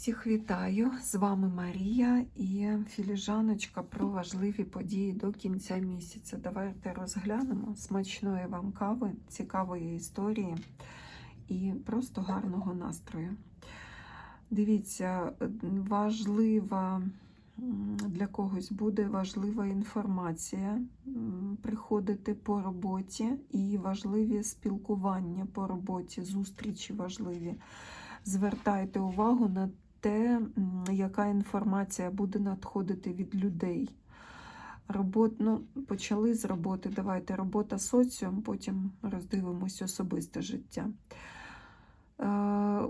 Всіх вітаю! З вами Марія і філіжаночка про важливі події до кінця місяця. Давайте розглянемо смачної вам кави, цікавої історії і просто гарного настрою. Дивіться, важлива для когось буде важлива інформація приходити по роботі і важливі спілкування по роботі, зустрічі важливі звертайте увагу на те, яка інформація буде надходити від людей. Робот, ну, почали з роботи. Давайте робота соціум, потім роздивимось особисте життя. Е,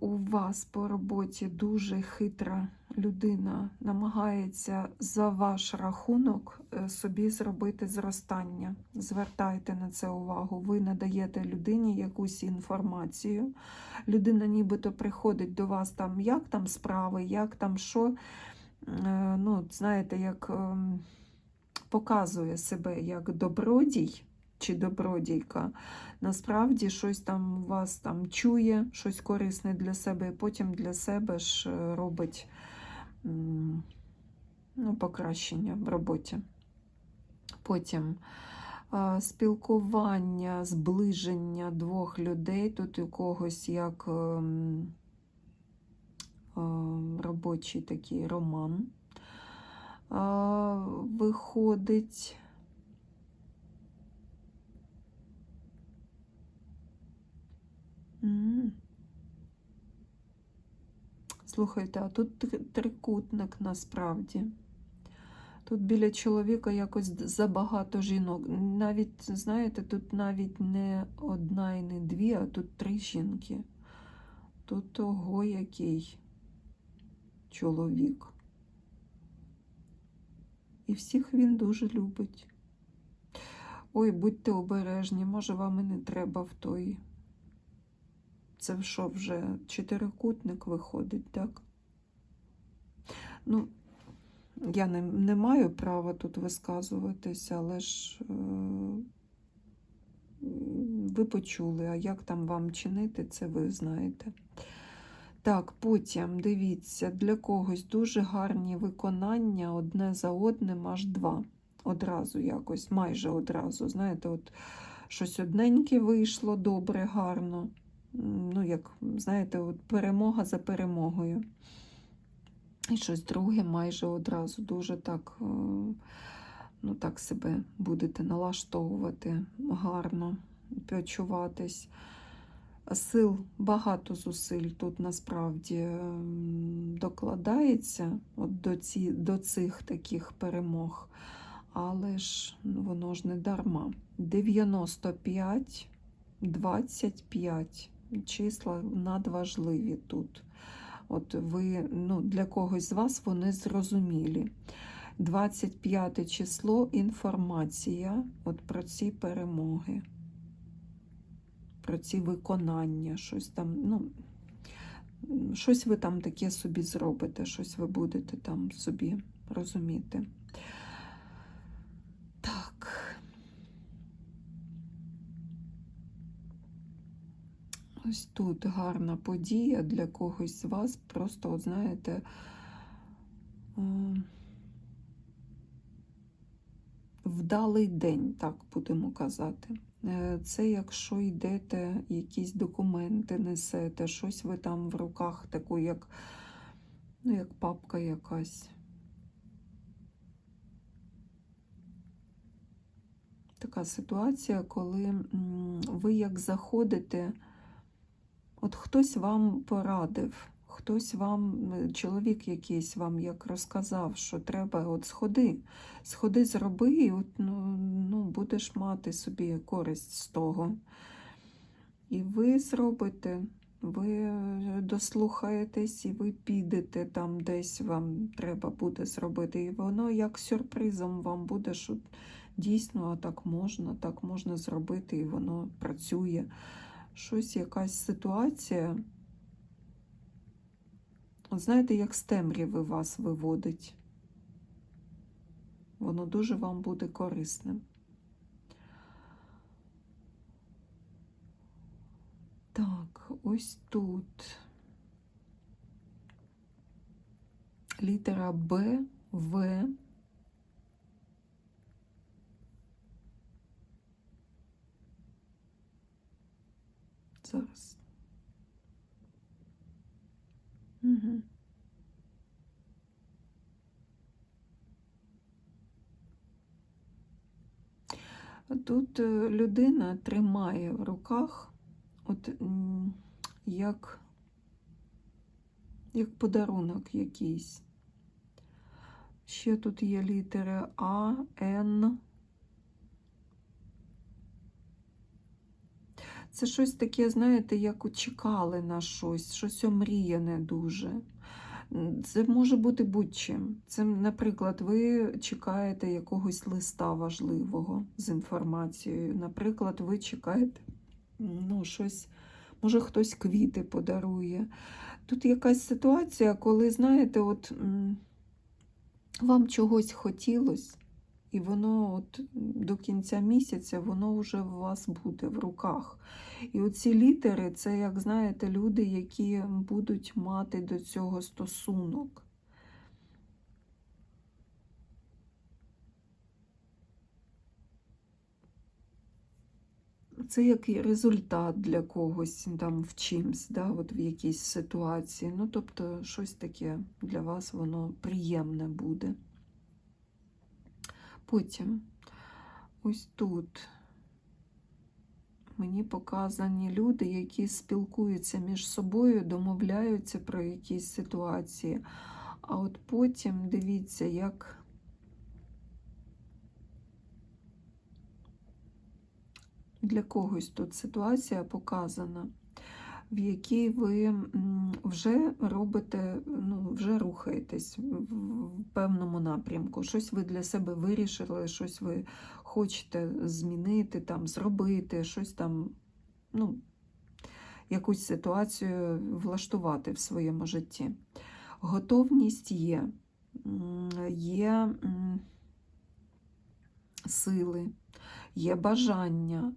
у вас по роботі дуже хитра людина намагається за ваш рахунок е, собі зробити зростання. Звертайте на це увагу. Ви надаєте людині якусь інформацію. Людина нібито приходить до вас там, як там справи, як там що. Е, Ну, знаєте, як ем, показує себе як добродій чи добродійка. Насправді щось там вас там чує, щось корисне для себе, і потім для себе ж е, робить ну, покращення в роботі. Потім спілкування, зближення двох людей. Тут у когось як ем, е, робочий такий роман. Виходить. Слухайте, а тут трикутник насправді. Тут біля чоловіка якось забагато жінок. Навіть, знаєте, тут навіть не одна і не дві, а тут три жінки. Тут того який чоловік. І всіх він дуже любить. Ой, будьте обережні, може, вам і не треба в той. Це що вже чотирикутник виходить, так? Ну, я не, не маю права тут висказуватися, але ж е, ви почули, а як там вам чинити, це ви знаєте. Так, потім дивіться, для когось дуже гарні виконання одне за одним, аж два. Одразу якось, майже одразу. Знаєте, от щось одненьке вийшло добре, гарно. Ну, як, знаєте, от перемога за перемогою. І щось друге майже одразу дуже так, е, ну, так себе будете налаштовувати гарно, почуватись. Сил, багато зусиль тут насправді ем, докладається от до, ці, до цих таких перемог, але ж ну, воно ж не дарма. 95, 25 числа надважливі тут. От ви, ну, для когось з вас вони зрозумілі. 25 число інформація от про ці перемоги, про ці виконання, щось там, ну, щось ви там таке собі зробите, щось ви будете там собі розуміти. Так. Ось тут гарна подія для когось з вас. Просто, от знаєте, е, вдалий день, так будемо казати. Е, Це якщо йдете, якісь документи несете, щось ви там в руках, таку, як, ну, як папка якась. Така ситуація, коли ви як заходите. От хтось вам порадив, хтось вам, е, чоловік якийсь вам як розказав, що треба от сходи, сходи, зроби, і от, ну, ну, будеш мати собі користь з того. І ви зробите, ви е, дослухаєтесь, і ви підете там, десь вам треба буде зробити. І воно як сюрпризом вам буде, що дійсно а так можна, так можна зробити, і воно працює щось, якась ситуація. От знаєте, як з темряви вас виводить. Воно дуже вам буде корисним. Так, ось тут. літера Б, В. Зараз. Угу. Тут е, людина тримає в руках, от як, як подарунок якийсь. Ще тут є літери А, Н. Це щось таке, знаєте, як чекали на щось, щось омріяне дуже. Це може бути будь-чим. Це, наприклад, ви чекаєте якогось листа важливого з інформацією. Наприклад, ви чекаєте ну, щось, може, хтось квіти подарує. Тут якась ситуація, коли, знаєте, от вам чогось хотілося, і воно от до кінця місяця воно вже у вас буде в руках. І оці літери це, як знаєте, люди, які будуть мати до цього стосунок. Це як результат для когось там в чимсь, да, от в якійсь ситуації. Ну, тобто, щось таке для вас воно приємне буде. Потім ось тут. Мені показані люди, які спілкуються між собою, домовляються про якісь ситуації. А от потім дивіться, як для когось тут ситуація показана, в якій ви вже робите, ну, вже рухаєтесь в певному напрямку. Щось ви для себе вирішили, щось ви хочете змінити, там, зробити, щось там, ну, якусь ситуацію влаштувати в своєму житті. Готовність є, є сили, є бажання.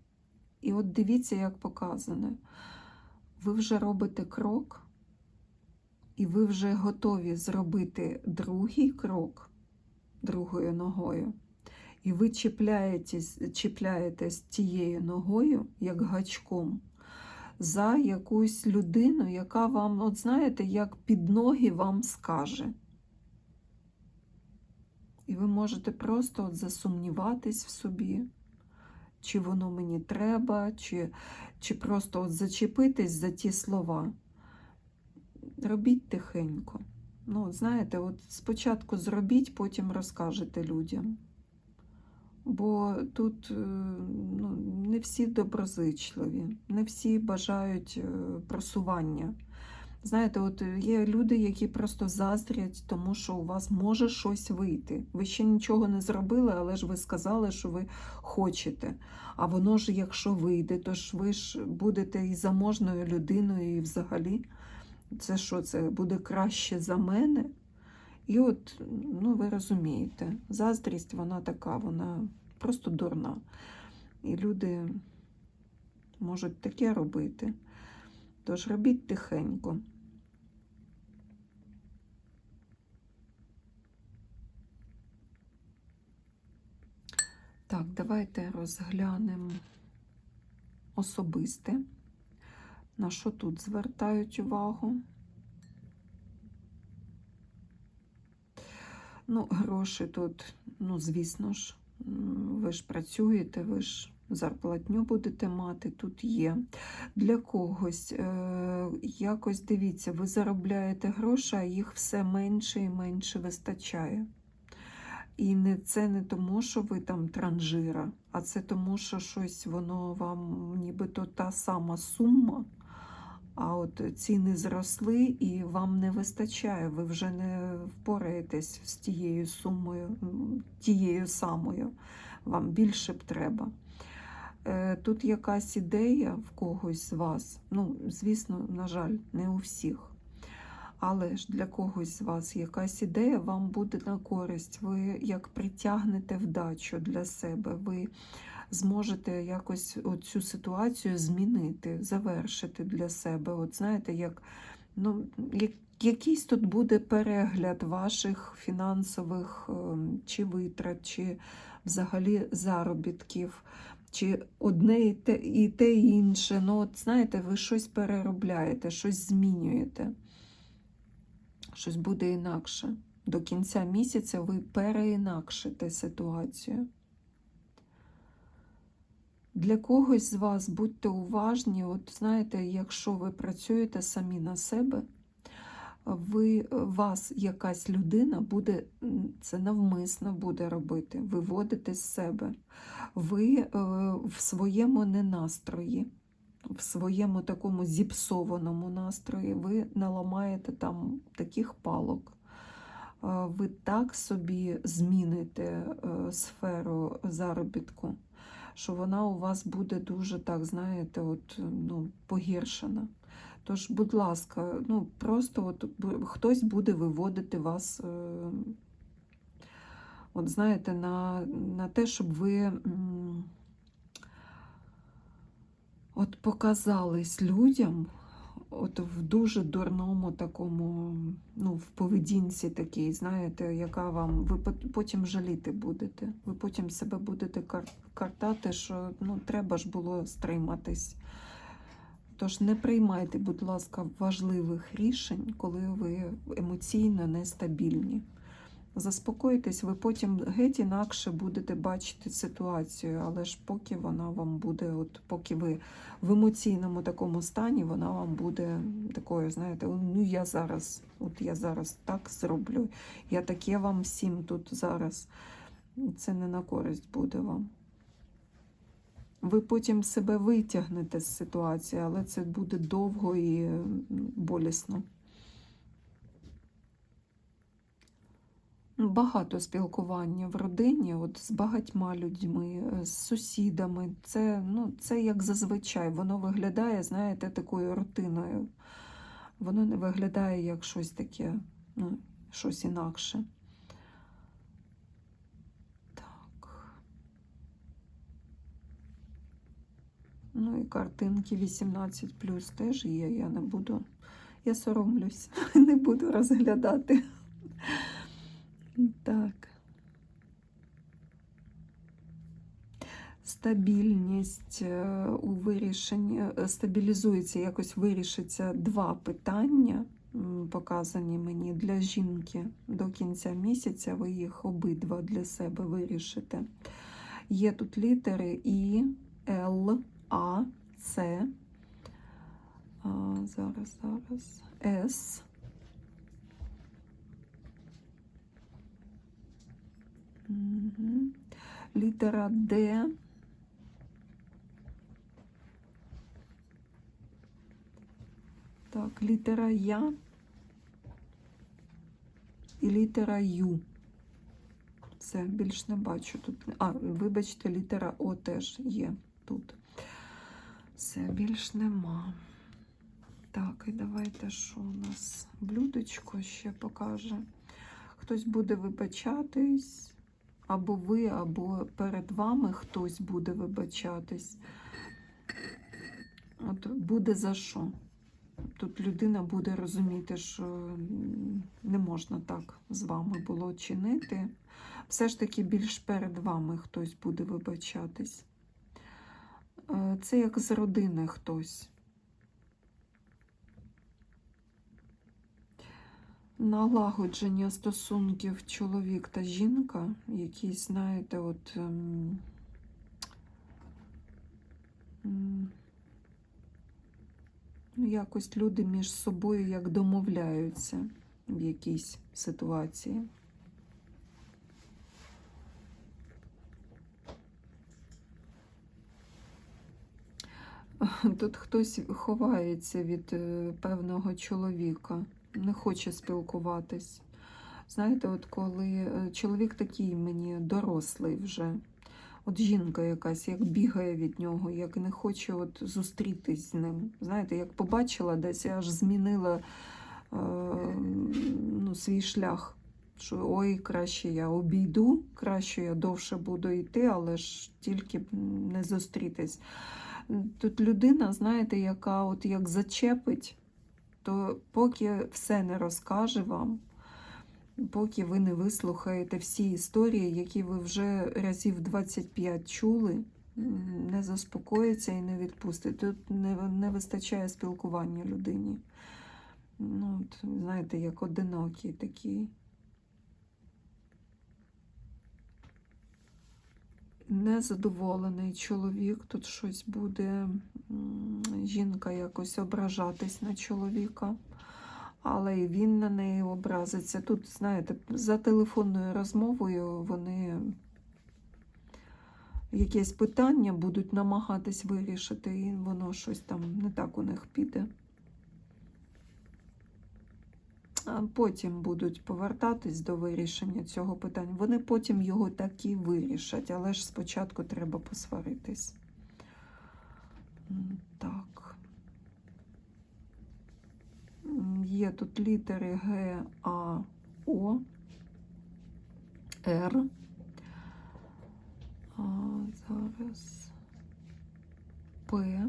І от дивіться, як показане. Ви вже робите крок, і ви вже готові зробити другий крок другою ногою. І ви чіпляєтесь, чіпляєтесь тією ногою, як гачком, за якусь людину, яка вам, от знаєте, як під ноги вам скаже. І ви можете просто от засумніватись в собі, чи воно мені треба, чи, чи просто от зачепитись за ті слова. Робіть тихенько. Ну, знаєте, от спочатку зробіть, потім розкажете людям. Бо тут е, ну, не всі доброзичливі, не всі бажають е, просування. Знаєте, от є люди, які просто заздрять, тому що у вас може щось вийти. Ви ще нічого не зробили, але ж ви сказали, що ви хочете. А воно ж, якщо вийде, то ж ви ж будете і заможною людиною, і взагалі. Це що, це буде краще за мене? І от, ну ви розумієте, заздрість, вона така, вона просто дурна. І люди можуть таке робити. Тож робіть тихенько. Так, давайте розглянемо особисте. На що тут звертають увагу? Ну, гроші тут, ну, звісно ж, ви ж працюєте, ви ж зарплатню будете мати, тут є. Для когось, е, якось дивіться, ви заробляєте гроші, а їх все менше і менше вистачає. І не, це не тому, що ви там транжира, а це тому, що щось воно вам нібито та сама сума, а от ціни зросли і вам не вистачає, ви вже не впораєтесь з тією сумою, тією самою, вам більше б треба. Е, Тут якась ідея в когось з вас, ну, звісно, на жаль, не у всіх. Але ж для когось з вас якась ідея вам буде на користь. Ви як притягнете вдачу для себе, ви зможете якось цю ситуацію змінити, завершити для себе. От знаєте, як, ну, як якийсь тут буде перегляд ваших фінансових ем, чи витрат, чи взагалі заробітків, чи одне і те, і те і інше. Ну, от знаєте, ви щось переробляєте, щось змінюєте. Щось буде інакше. До кінця місяця ви переінакшите ситуацію. Для когось з вас будьте уважні, от знаєте, якщо ви працюєте самі на себе, ви, вас якась людина буде, це навмисно буде робити, виводити з себе. Ви е, в своєму ненастрої, в своєму такому зіпсованому настрої, ви наламаєте там таких палок. Е, Ви так собі зміните е, сферу заробітку, що вона у вас буде дуже так, знаєте, от, ну, погіршена. Тож, будь ласка, ну просто от хтось буде виводити вас, е, от знаєте, на, на те, щоб ви от показались людям от в дуже дурному такому, ну, в поведінці такій, знаєте, яка вам, ви потім жаліти будете. Ви потім себе будете картати, що ну, треба ж було стриматись. Тож не приймайте, будь ласка, важливих рішень, коли ви емоційно нестабільні. Заспокойтесь, ви потім геть інакше будете бачити ситуацію, але ж поки вона вам буде, от поки ви в емоційному такому стані, вона вам буде такою, знаєте, ну я зараз, от я зараз так зроблю, я таке вам всім тут зараз. Це не на користь буде вам. Ви потім себе витягнете з ситуації, але це буде довго і болісно. Багато спілкування в родині, от з багатьма людьми, е, з сусідами. Це, ну, це як зазвичай, воно виглядає, знаєте, такою рутиною. Воно не виглядає як щось таке, ну, щось інакше. Ну і картинки 18 теж є, я не буду. Я соромлюсь, не буду розглядати. Так. Стабільність е, у вирішенні, е, стабілізується, якось вирішиться два питання, показані мені для жінки до кінця місяця. Ви їх обидва для себе вирішите. Є тут літери І, Л, А, С. А, зараз, зараз. С. Мгм. Літера Д. Так, літера Я і літера Ю. Все, більш не бачу тут. А, вибачте, літера О теж є тут. Все, більш нема. Так, і давайте, що у нас? Блюдечко ще покаже. Хтось буде вибачатись, або ви, або перед вами хтось буде вибачатись. От буде за що. Тут людина буде розуміти, що не можна так з вами було чинити. Все ж таки більш перед вами хтось буде вибачатись. Е, Це як з родини хтось. Налагодження стосунків чоловік та жінка, якісь, знаєте, от. Ну, якось люди між собою як домовляються в якійсь ситуації. Тут хтось ховається від е, певного чоловіка, не хоче спілкуватись. Знаєте, от коли е, чоловік такий мені дорослий вже, от жінка якась, як бігає від нього, як не хоче от зустрітись з ним. Знаєте, як побачила десь, я аж змінила е, ну, свій шлях. Що ой, краще я обійду, краще я довше буду йти, але ж тільки не зустрітись. Тут людина, знаєте, яка от як зачепить, то поки все не розкаже вам, поки ви не вислухаєте всі історії, які ви вже разів 25 чули, не заспокоїться і не відпустить. Тут не, не вистачає спілкування людині. Ну, от, знаєте, як одинокий такий. Незадоволений чоловік, тут щось буде, жінка якось ображатись на чоловіка, але і він на неї образиться. Тут, знаєте, за телефонною розмовою вони якесь питання будуть намагатись вирішити, і воно щось там не так у них піде. А потім будуть повертатись до вирішення цього питання. Вони потім його так вирішать, але ж спочатку треба посваритись. Так. Є тут літери Г, А, О, Р. А, зараз П.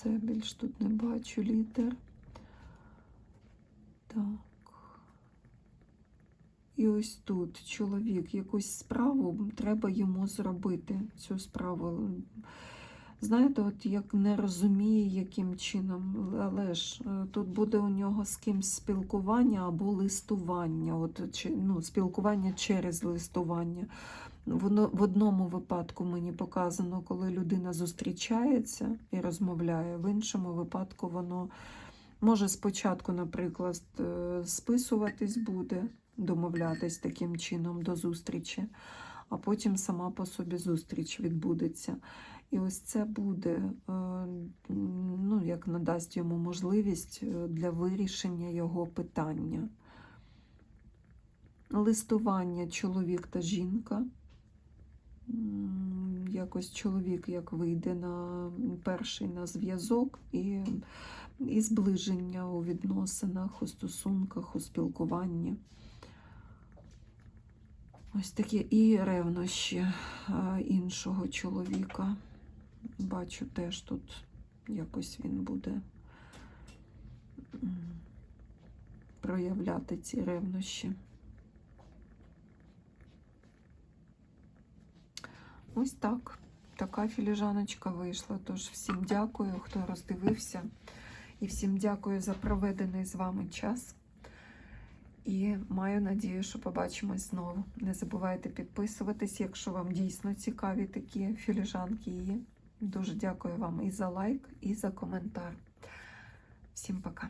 Все більш тут не бачу літер. Так. І ось тут чоловік якусь справу треба йому зробити. Цю справу. Знаєте, от як не розуміє, яким чином, але ж е, тут буде у нього з кимсь спілкування або листування, от, ну, спілкування через листування. Воно в одному випадку мені показано, коли людина зустрічається і розмовляє, в іншому випадку воно може спочатку, наприклад, е, списуватись буде, домовлятись таким чином до зустрічі, а потім сама по собі зустріч відбудеться. І ось це буде, е, ну, як надасть йому можливість е, для вирішення його питання. Листування чоловік та жінка. Якось чоловік як вийде на перший на зв'язок і, і зближення у відносинах, у стосунках, у спілкуванні. Ось таке і ревнощі іншого чоловіка. Бачу теж тут якось він буде проявляти ці ревнощі. Ось так. Така філіжаночка вийшла. Тож всім дякую, хто роздивився. І всім дякую за проведений з вами час. І маю надію, що побачимось знову. Не забувайте підписуватись, якщо вам дійсно цікаві такі філіжанки. І дуже дякую вам і за лайк, і за коментар. Всім пока.